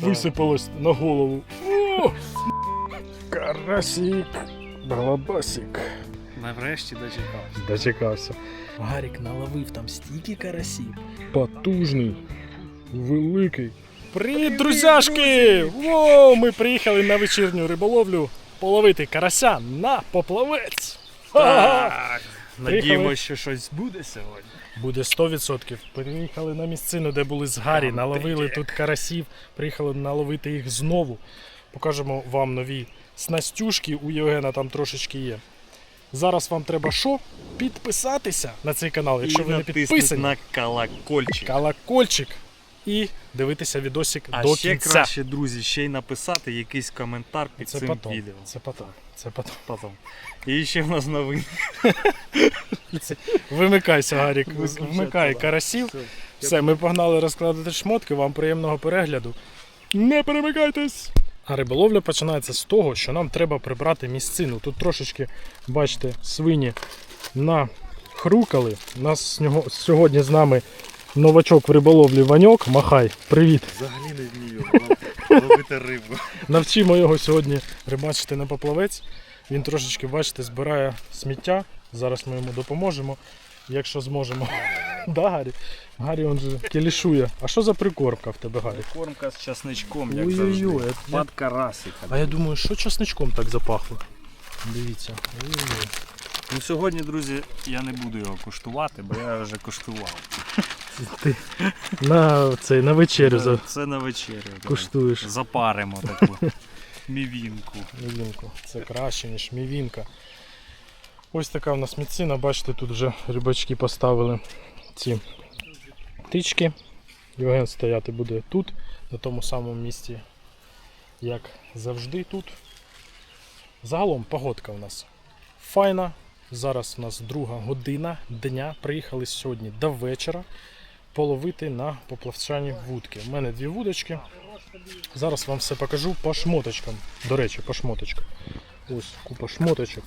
висипалось на голову. О! Карасик, балабасик. Нарешті дочекався. Дочекався. Гарік наловив там стільки карасів. Потужний, великий. Привіт, друзяшки! Воу, ми приїхали на вечірню риболовлю половити карася на поплавець. Ха-ха! Так. Приїхали. Надіємося, що щось буде сьогодні. Буде 100%. Приїхали на місцину, де були з Гарі, Там наловили таке. тут карасів, приїхали наловити їх знову. Покажемо вам нові снастюшки, у Євгена там трошечки є. Зараз вам треба що? Підписатися на цей канал, якщо ви не підписані. на колокольчик. Колокольчик і дивитися відосик А до ще кінця. краще, друзі, ще й написати якийсь коментар під Це цим потом. відео. Це потом. Це потом. Потом. І ще в нас новини. Вимикайся, Гарік. Вмикай карасів. Все. Все, ми погнали розкладати шмотки. Вам приємного перегляду. Не перемикайтесь! А риболовля починається з того, що нам треба прибрати місцину. Тут трошечки, бачите, свині нахрукали. У нас сьогодні з нами новачок в риболовлі Ваньок. Махай, привіт! Взагалі не вмію ловити рибу. Навчимо його сьогодні рибачити на поплавець. Він трошечки, бачите, збирає сміття. Зараз ми йому допоможемо, якщо зможемо. Да, Гаррі? Гаррі он же келішує. А що за прикормка в тебе, Гаррі? Кормка з часничком, як Ой-ой-ой, завжди. я- Пад карасика. А я думаю, що часничком так запахло. Дивіться. Ой-ой-ой. Ну сьогодні, друзі, я не буду його куштувати, бо я вже куштував. Ти на, цей, на вечерю за... Це на вечерю. так. куштуєш. Запаримо таку мівінку. Мівінку. Це краще, ніж мівінка. Ось така в нас міцина. Бачите, тут вже рибачки поставили ці тички. Євген стояти буде тут, на тому самому місці, як завжди тут. Загалом погодка у нас файна. Зараз у нас друга година дня. Приїхали сьогодні до вечора половити на поплавчані вудки. У мене дві вудочки. Зараз вам все покажу по шмоточкам. До речі, по шмоточкам. Ось купа шмоточок.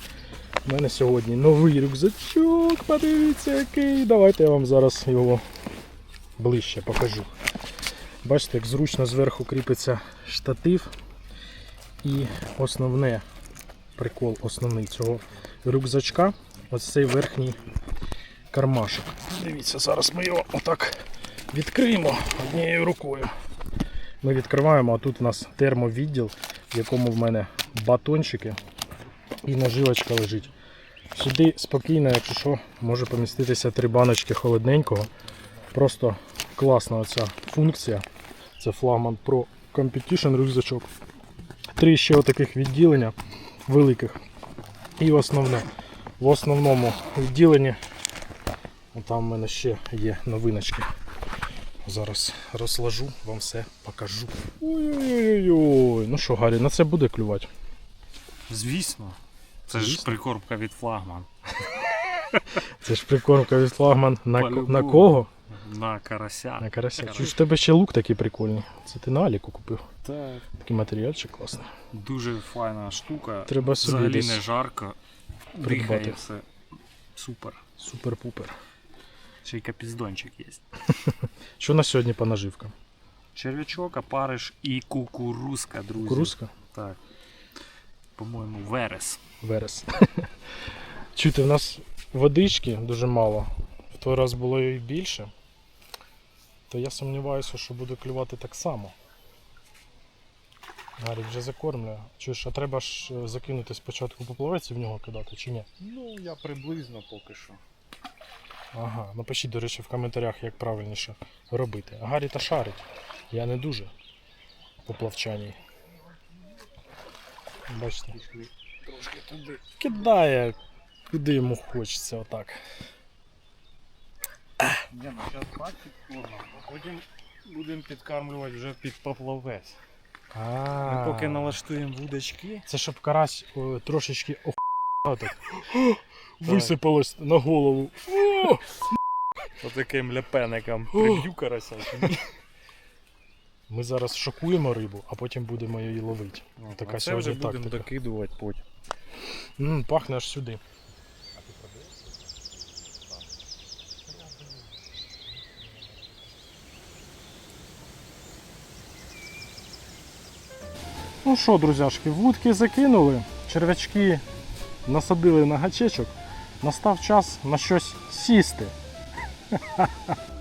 У мене сьогодні новий рюкзачок. Подивіться який. Давайте я вам зараз його ближче покажу. Бачите, як зручно зверху кріпиться штатив. І основне прикол основний цього рюкзачка ось цей верхній кармашок. Дивіться, зараз ми його отак відкриємо однією рукою. Ми відкриваємо, а тут у нас термовідділ, в якому в мене батончики і наживочка лежить. Сюди спокійно, якщо що, може поміститися три баночки холодненького. Просто класна оця функція. Це флагман Pro Competition рюкзачок. Три ще отаких відділення великих. І основне. В основному відділенні там в мене ще є новиночки. Зараз розложу, вам все покажу. Ой-ой-ой. Ну що, Гаррі, на це буде клювати? Звісно. Це ж прикормка від флагман. Це ж прикормка від флагман на, на кого? На карася. На карася. Карась. Чуєш, в тебе ще лук такий прикольний. Це ти на Аліку купив. Так. Такий матеріальчик класний. Дуже файна штука. Треба собі Взагалі десь не жарко. придбати. Все. Супер. Супер-пупер. Ще й капіздончик є. Що на сьогодні по наживкам? Черв'ячок, опариш і кукурузка, друзі. Кукурузка? Так. По-моєму, верес. Верес. Чуєте, в нас водички дуже мало. В той раз було і більше. То я сумніваюся, що буде клювати так само. Гарік вже закормлює. Чуєш, а треба ж е, закинути спочатку поплавець і в нього кидати, чи ні? Ну, я приблизно поки що. Ага, напишіть, до речі, в коментарях, як правильніше робити. Гаррі та шарить. Я не дуже поплавчаній. Бачите? Трошки туди. Кидає, куди йому хочеться отак. Ні, ну зараз бачить форма, а потім будемо підкармлювати вже під поплавець. Ми поки налаштуємо вудочки. Це щоб карась о, трошечки ох... так. Висипалось на голову. О! Отаким ляпеником Ух. приб'ю карася. Ми зараз шокуємо рибу, а потім будемо її ловити. Ну, Така а це сьогодні вже будемо тактика. докидувати потім. М, пахне аж сюди. Ну що, друзяшки, вудки закинули, черв'ячки насадили на гачечок. Настав час на щось сісти.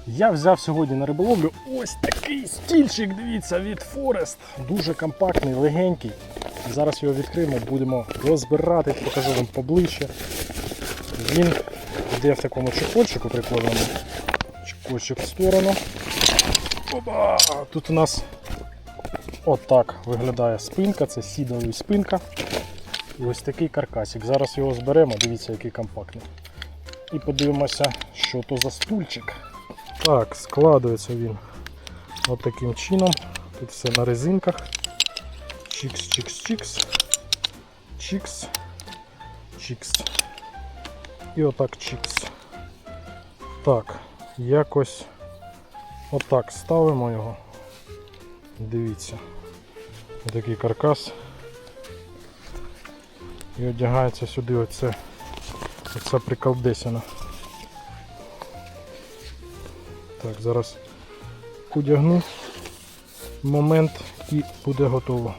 Я взяв сьогодні на риболовлю ось такий стільчик, дивіться, від Forest. Дуже компактний, легенький. Зараз його відкриємо, будемо розбирати, покажу вам поближче. Він йде в такому чехольчику прикладеному. Чехольчик в сторону. Опа! Тут у нас отак виглядає спинка, це сідовий спинка. І ось такий каркасик. Зараз його зберемо, дивіться, який компактний. І подивимося, що то за стульчик. Так, складується він от чином. Тут все на резинках. Чікс, чікс, чікс. Чікс. Чікс. І отак чікс. Так, якось отак ставимо його. Дивіться. Отакий каркас. І одягається сюди оце, оця приколдесина. Так, зараз одягну момент і буде готово.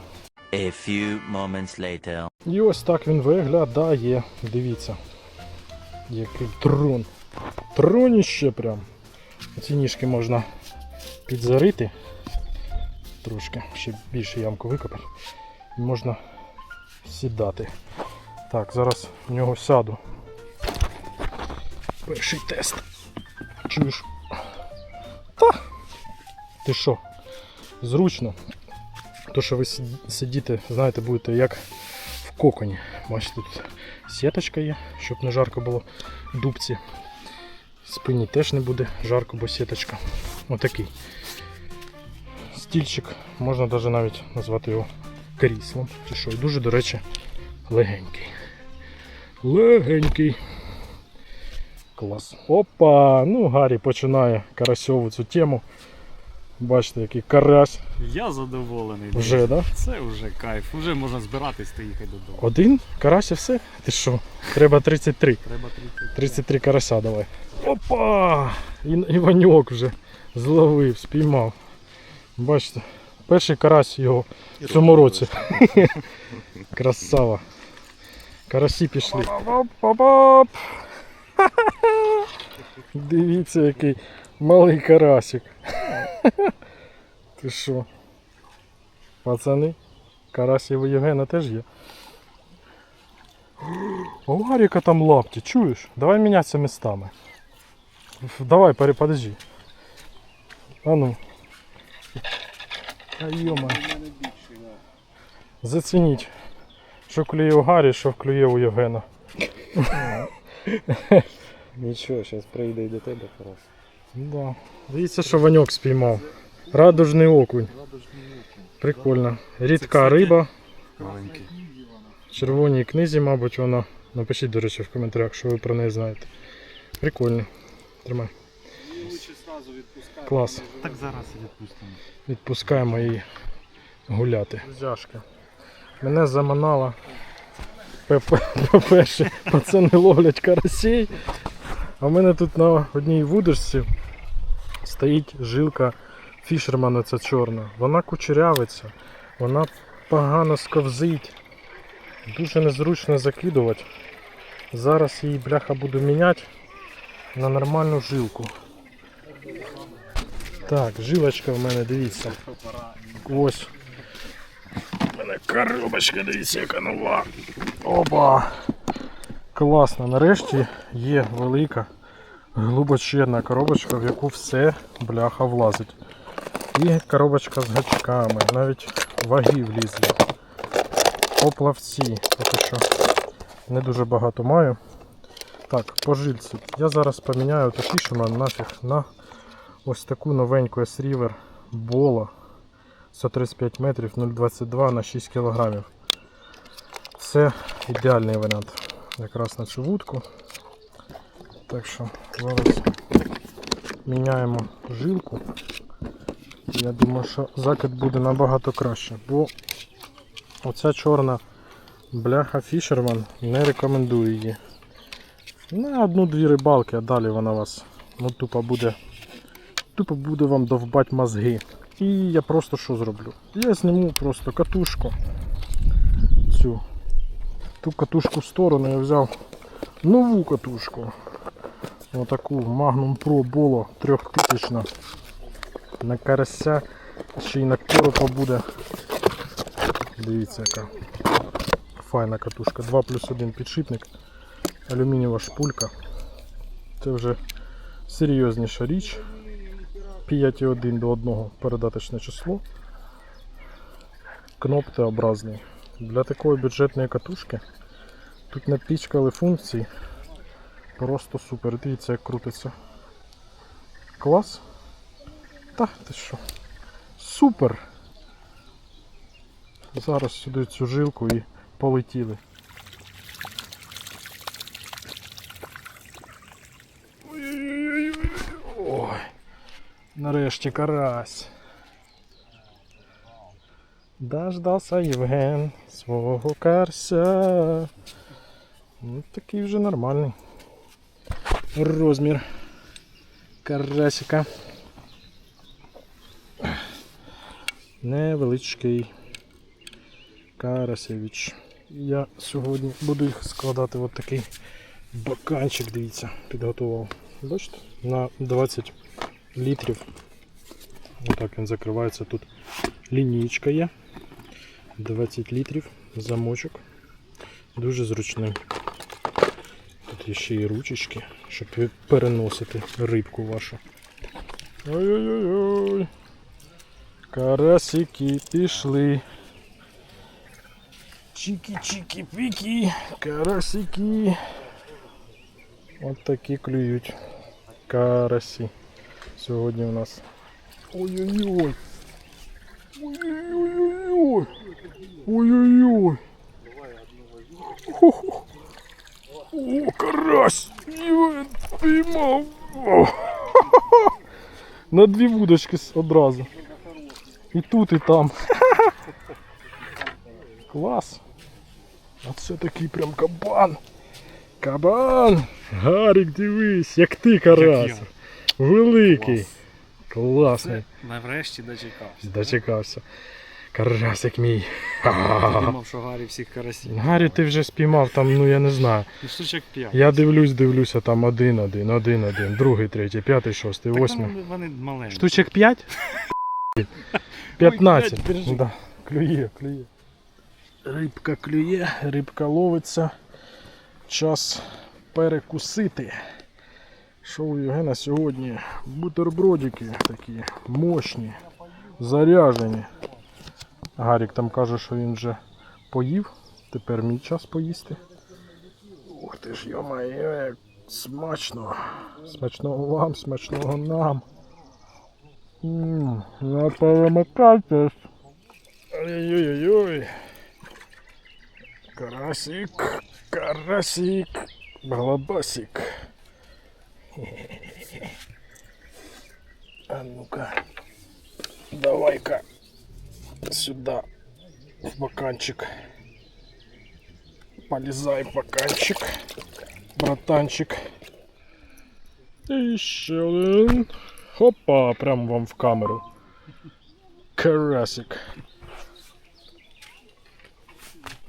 A few moments later. І ось так він виглядає. Дивіться. Який трон. Троніще прям. Ці ніжки можна підзарити. Трошки, ще більше ямку викопати. І можна сідати. Так, зараз в нього сяду. Перший тест. Чуєш? Та! Ти що? Зручно. То, що ви сидіти, знаєте, будете як в коконі. Бачите, тут сіточка є, щоб не жарко було дубці. Спині теж не буде жарко, бо сіточка. Отакий. Стільчик, можна навіть навіть назвати його кріслом. Чи що. І дуже, до речі, легенький. Легенький. Клас. Опа! Ну, Гаррі починає карасьову цю тему. Бачите, який карась. Я задоволений. Вже, да? Це вже кайф. Вже можна збиратись та їхати додому. Один? Карась і все? Ти що? Треба 33. Треба 30. 33 карася давай. Опа! І, Іваньок вже зловив, спіймав. Бачите, перший карась його в цьому році. Красава. Карасі пішли. Дивіться, який малий карасик. Ти що? Пацани, карасів у Євгена теж є. У Гаріка там лапті, чуєш? Давай мінятися містами. Давай, подожди. А ну. А йома. Зацініть. Що клює у Гарі, що клює у Євгена. Нічого, зараз прийде і до тебе раз. Да. Дивіться, що Ваньок спіймав. Радужний окунь. Прикольно. Рідка риба. Маленький. В червоній книзі, мабуть, вона. Напишіть, до речі, в коментарях, що ви про неї знаєте. Прикольно. Тримай. Клас. Так зараз і відпустимо. Відпускаємо її гуляти. Друзяшки. Мене заманала. По-перше, пацани ловлять карасей. А в мене тут на одній вудочці стоїть жилка фішермана ця чорна. Вона кучерявиться, вона погано сковзить. Дуже незручно закидувати. Зараз її бляха буду міняти на нормальну жилку. Так, жилочка в мене, дивіться. Ось. У мене коробочка, дивіться, яка нова. Опа! Класно. Нарешті є велика глибоченна коробочка, в яку все бляха влазить. І коробочка з гачками, навіть ваги влізли. Поплавці. Поки що не дуже багато маю. Так, по жильці. Я зараз поміняю такі, що нафіг на ось таку новеньку S-River Бола 135 метрів 0,22 на 6 кг. Це ідеальний варіант. Якраз на цю вудку. Так що зараз міняємо жилку. Я думаю, що закид буде набагато краще, бо оця чорна бляха Фішерман не рекомендую її. На одну-дві рибалки, а далі вона вас ну, тупо буде тупо буде вам довбать мозги. І я просто що зроблю? Я зніму просто катушку. Цю. Ту катушку в сторону я взяв нову катушку. Отаку Magnum Pro Bolo 3000 на карася ще й на коропа буде. Дивіться яка файна катушка. 2 плюс 1 підшипник, алюмінієва шпулька. Це вже серйозніша річ. 5,1 до 1 передаточне число. Кноптеобразний. Для такої бюджетної катушки тут напічкали функції. Просто супер. Дивіться, як крутиться. Клас. Та ти що? Супер! Зараз сюди цю жилку і полетіли. Ой-ой-ой. Ой. Нарешті карась. Дождався Євген свого карася. Ну, такий вже нормальний. Розмір карасика. Невеличкий карасевич. Я сьогодні буду їх складати в такий баканчик, дивіться, підготував. Бачите? На 20 літрів. Отак він закривається. Тут лінійка є. 20 літрів, замочок. Дуже зручний. Тут є ще і ручечки, щоб переносити рибку вашу. Ой-ой-ой. Карасики пішли. Чики-чики-піки, карасики. От такі клюють. Карасі. Сьогодні у нас. Ой-ой-ой. Ой-ой-ой. Ой-ой-ой. Хо-хо. О, карась! Ой, піймав. О. На дві вудочки с- одразу. І тут, і там. Клас. Оце такий прям кабан. Кабан! Гарік, дивись, як ти карась. Великий. Класний. Нарешті дочекався. Дочекався. Карасик мій. Думав, що Гаррі всіх карасів. Гарі, ти вже спіймав там, ну я не знаю. Ну штучок 5. Я дивлюсь, дивлюся, там один, один, один, один, другий, третій, п'ятий, шостий, восьмий. Вони, маленькі. Штучок 5? 15. блядь, да. Клює, клює. Рибка клює, рибка ловиться. Час перекусити. Що у Євгена сьогодні? Бутербродики такі мощні, заряжені. Гарік там каже, що він вже поїв. Тепер мій час поїсти. Ух ти ж, йо-моє, як смачно. Смачного вам, смачного нам. Не перемикайтесь. Ой-ой-ой. Карасик, карасик, балабасик. А ну-ка, давай-ка сюда, в баканчик. Полезай в баканчик, братанчик. І ще один. Хопа, прямо вам в камеру. Карасик.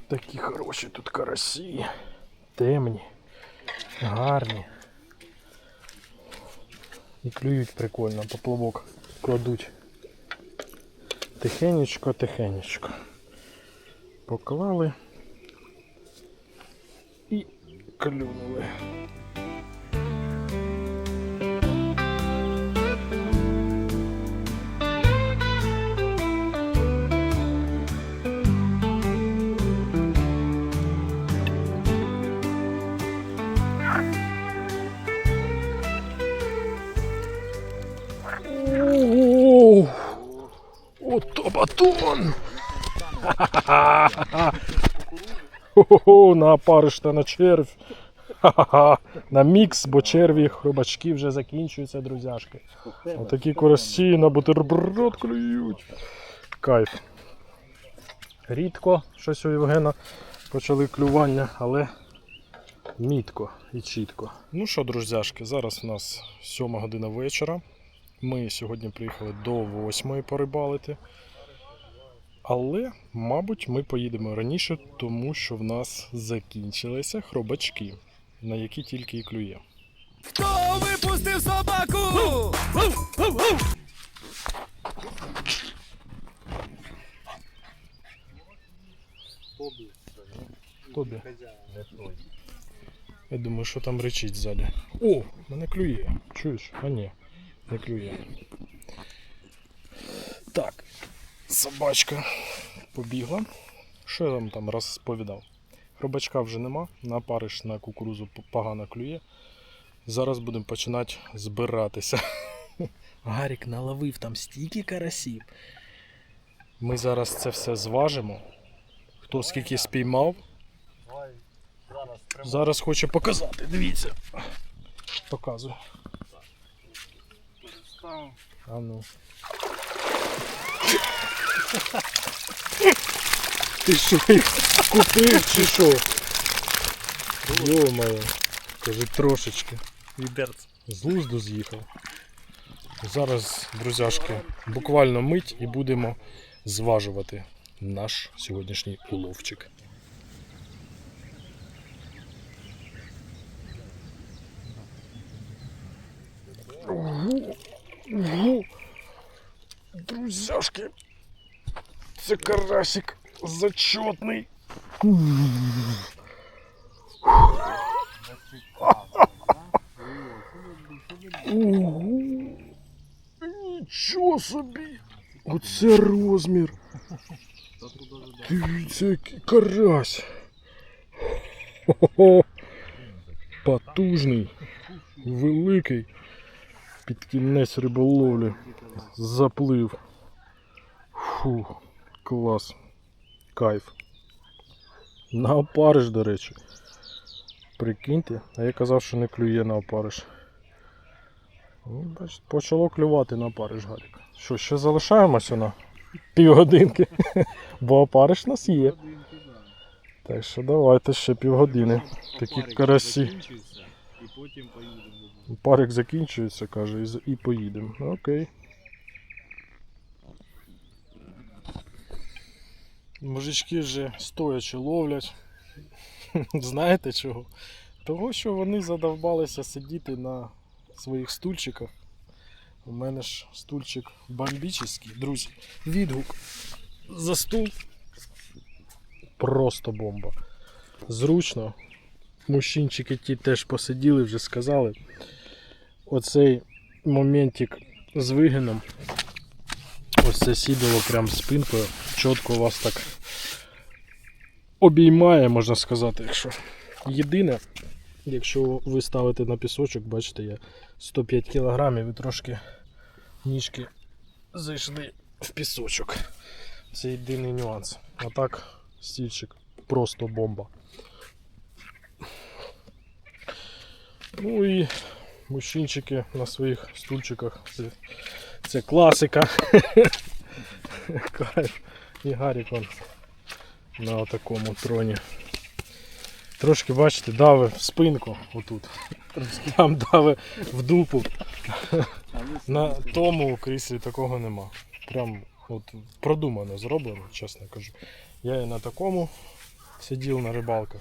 Такі хороші тут карасі. Темні, гарні. І клюють прикольно, поплавок кладуть. Тихенечко, тихенечко. Поклали і клюнули. Батон! Хо-хо-хо, на опариш на червь. На мікс, бо черві хробачки вже закінчуються, друзяшки. Отакі коросі на бутерброд клюють. Кайф. Рідко щось у Євгена почали клювання, але мітко і чітко. Ну що, друзяшки, зараз у нас 7 година вечора. Ми сьогодні приїхали до 8 порибалити. Але, мабуть, ми поїдемо раніше, тому що в нас закінчилися хробачки, на які тільки і клює. Хто випустив собаку? Тобі. Я думаю, що там речить ззаді. О, мене клює. Чуєш? А ні, не клює. Так, собачка побігла. Що я вам там розповідав? Хробачка вже нема, на париш на кукурузу погано клює. Зараз будемо починати збиратися. Гарік наловив там стільки карасів. Ми зараз це все зважимо. Хто скільки спіймав, Зараз хоче показати, дивіться. Показую. А ну. Ти що їх купив чи що? Йо-моє. Кажи трошечки. Відерц. З лузду з'їхав. Зараз, друзяшки, буквально мить і будемо зважувати наш сьогоднішній уловчик. Друзяшки, це карасик зачетний. Ого! Нічого собі! Оце розмір! Дивіться, який карась! Хо-хо-хо! Потужний, великий. Під кінець риболовлі. Заплив. Фу, клас. Кайф. На опариш, до речі. Прикиньте, а я казав, що не клює на опариш. Ну, бачите, почало клювати на опариш, Гарік. Що, ще залишаємося на півгодинки? Бо опариш нас є. Так що давайте ще півгодини. Такі карасі. І потім поїдемо. Парик закінчується, каже, і, поїдемо. Окей. Мужички вже стоячи ловлять. Знаєте чого? Того, що вони задовбалися сидіти на своїх стульчиках. У мене ж стульчик бомбічний, друзі. Відгук за стул. Просто бомба. Зручно. Мужчинчики ті теж посиділи, вже сказали. Оцей моментик з вигином. Ось це сідало прям спинкою. Чітко вас так обіймає, можна сказати, якщо. Єдине, якщо ви ставите на пісочок, бачите, я 105 кг і трошки ніжки зайшли в пісочок. Це єдиний нюанс. А так, стільчик просто бомба. Ну і мужчинчики на своїх стульчиках. Це, це класика. Кайф. І Гарік он на такому троні. Трошки, бачите, дави в спинку отут. Там дави в дупу. На тому кріслі такого нема. Прям от продумано зроблено, чесно кажу. Я і на такому сидів на рибалках.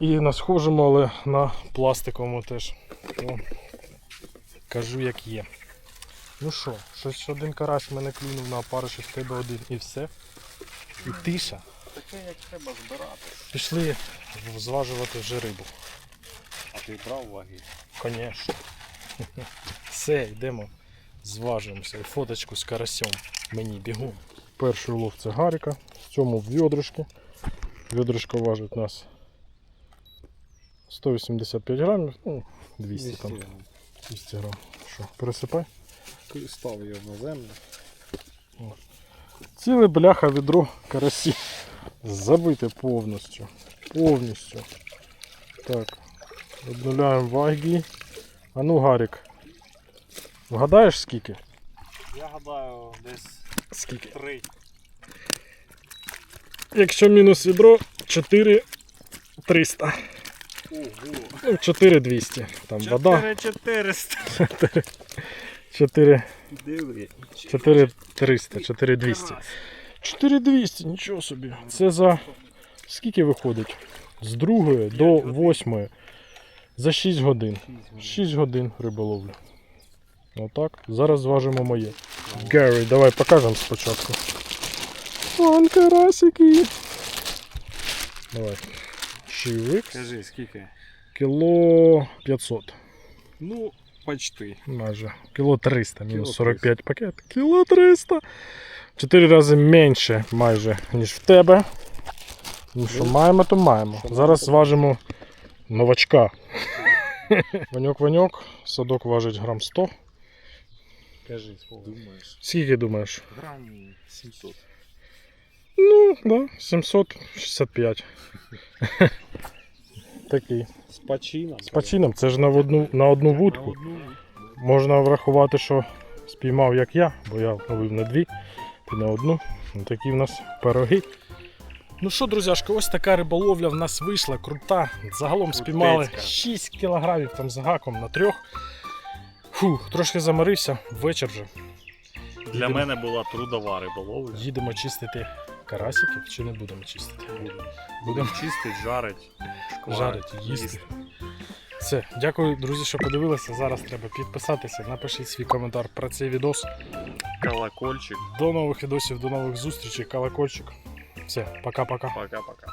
І на схожому, але на пластиковому теж. О, кажу, як є. Ну що, щось один карась мене клюнув на опариші, в тебе один і все. І тиша. Таке як треба збирати. Пішли зважувати вже рибу. А ти брав ваги? Конечно. Все, йдемо. Зважуємося. Фоточку з карасем. Мені бігом. Перший улов це гаріка. В цьому в відришки. Відришко важить нас 185 грамів, ну, 200 там. 200 грам. Що, пересипай? Став його на землю. Ціле бляха відро карасі. Забите повністю. Повністю. Так. Обнуляємо ваги. А ну, Гарік. Вгадаєш скільки? Я гадаю, десь Скільки? три. Якщо мінус відро, 4 300. Ого. Ну, 4 200. Там вода. 400. 4 4300, 4200. 4200, нічого собі. Це за скільки виходить? З 2 до 8 за 6 годин. 6 годин риболовлі. Отак. Зараз зважимо моє. Гаррі, давай покажемо спочатку. Вон карасики. Давай. Чивик. Скажи, скільки? Кіло 500. Ну, почти. Майже. Кіло 300, мінус Кіло 45 пакет. Кіло 300. Чотири рази менше майже, ніж в тебе. Ну що маємо, то маємо. Зараз зважимо новачка. Ваньок-ваньок, садок важить грам 100. Кажи, думаєш? Скільки думаєш? Грам 700. Ну, да, 765. Такий. З пачином. З пачином, це ж на одну, на одну вудку. Можна врахувати, що спіймав як я, бо я ловив на дві, ти на одну. Ну, Такі в нас пироги. Ну що, друзяшки, ось така риболовля в нас вийшла, крута. Загалом спіймали 6 кілограмів там з гаком на трьох. Фух, трошки заморився, вечір вже. Для мене була трудова риболовля. Їдемо чистити карасиків чи не будемо чистити? Будемо. Будемо чистити, жарить, Жарить, їсти. Все, дякую, друзі, що подивилися. Зараз треба підписатися, напишіть свій коментар про цей відос. Колокольчик. До нових відосів, до нових зустрічей, колокольчик. Все, пока-пока. Пока-пока.